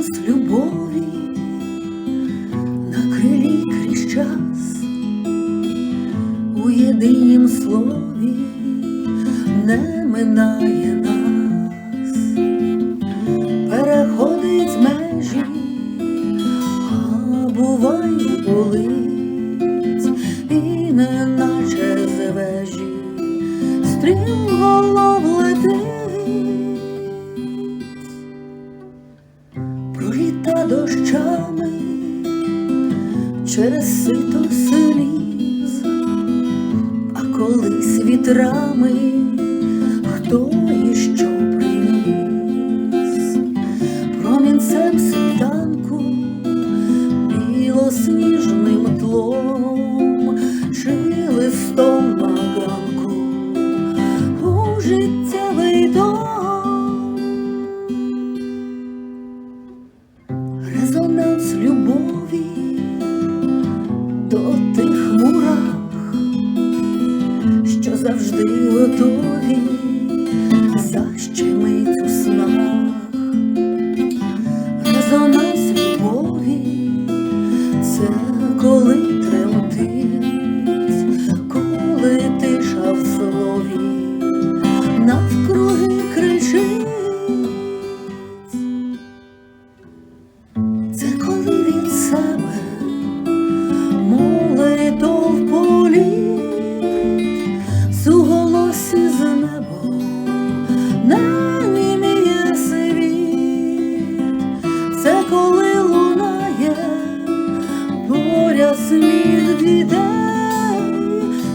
резонанс любові на крилі крізь час у єдинім слові не минає нас, переходить межі, а буває болить, і неначе з вежі летить. Через сито сліз, а колись вітрами хто і що приніс, промінцем світанку, білосніжним тлом, чи листом баганку у життєвий дом. резонанс любові що поряд сміх дітей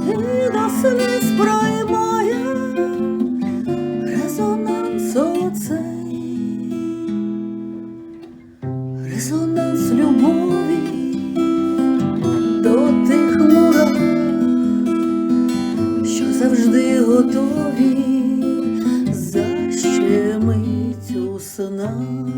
і до сліз проймає резонанс оцей. Резонанс любові до тих мурах, що завжди готові защемить у снах.